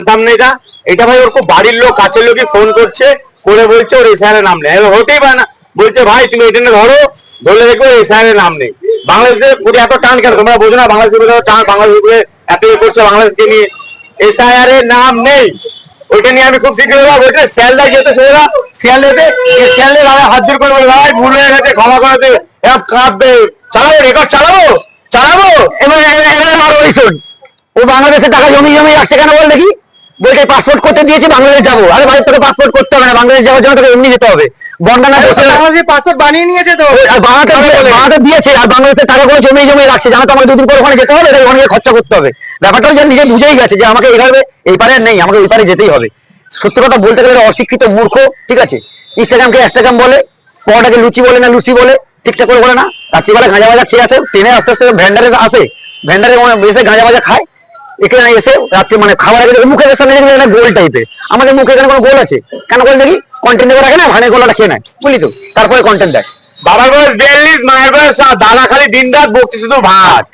জানতাম না এটা। এটা ভাই ওর খুব বাড়ির লোক, কাছের লোকই ফোন করছে, করে বলছে ওর এসআইয়ের নাম নেই। হতেই পারে না। বলছে, ভাই, তুমি এখানে ধরো, ধরলে দেখবে এসআইয়ের নাম নেই। বাংলাদেশে পুরো এত টান কেন? তোমরা বোঝো না বাংলাদেশের টান বাংলাদেশের এত ইয়ে করছে বাংলাদেশকে নিয়ে। এসআইআর এর নাম নেই। ওইটা নিয়ে আমি খুব শীঘ্র যাব বলছে শিয়ালদা যেতে সোজা শিয়ালদাতে শিয়ালদা ভাই হাত জোর করে বলে, ভাই, ভুল হয়ে গেছে, ক্ষমা করে দে। কাঁদবে। চালাবো রেকর্ড চালাবো চালাবো। এবার- এবার আরও ওই শোন। ও বাংলাদেশে টাকা জমি জমি রাখছে কেন বল দেখি? বলছে পাসপোর্ট করতে দিয়েছি বাংলাদেশ যাব। আরে ভাই তোকে পাসপোর্ট করতে হবে না বাংলাদেশ যাওয়ার জন্য তোকে এমনি যেতে হবে। পাসপোর্ট বানিয়ে নিয়েছে তো। দিয়েছে আর বাংলাদেশের টাকা করে জমি জমি রাখছে জানো তো আমাকে দুদিন পর ওখানে যেতে হবে তাই ওখানে খরচা করতে হবে। ব্যাপারটা যে নিজে বুঝেই গেছে যে আমাকে এইভাবে এই পারে নেই আমাকে ওই পারে যেতেই হবে। সত্য কথা বলতে গেলে অশিক্ষিত মূর্খ ঠিক আছে? ইনস্টাগ্রামকে ইনস্টাগ্রাম বলে পড়াটাকে লুচি বলে না লুচি বলে ঠিকঠাক করে বলে না। রাত্রিবেলা গাঁজা বাজা খেয়ে আসে ট্রেনে আস্তে আস্তে ভ্যান্ডারে আসে। ভ্যান্ডারে এসে গাঁজা বাজা খায়। এখানে এসে রাত্রে মানে খাবার আগে মুখের সামনে দেখবি একটা গোল টাইপের আমাদের মুখে এখানে কোনো গোল আছে? কেন গোল দেখি? কন্টেন্ট দেবো রাখে না ভানের গোলাটা খেয়ে নেয়। বুঝলি তো, তারপরে কন্টেন্ট দেখ বাবার বয়স বিয়াল্লিশ, মায়ের বয়স দাদা খালি দিন রাত বকছে শুধু ভাত।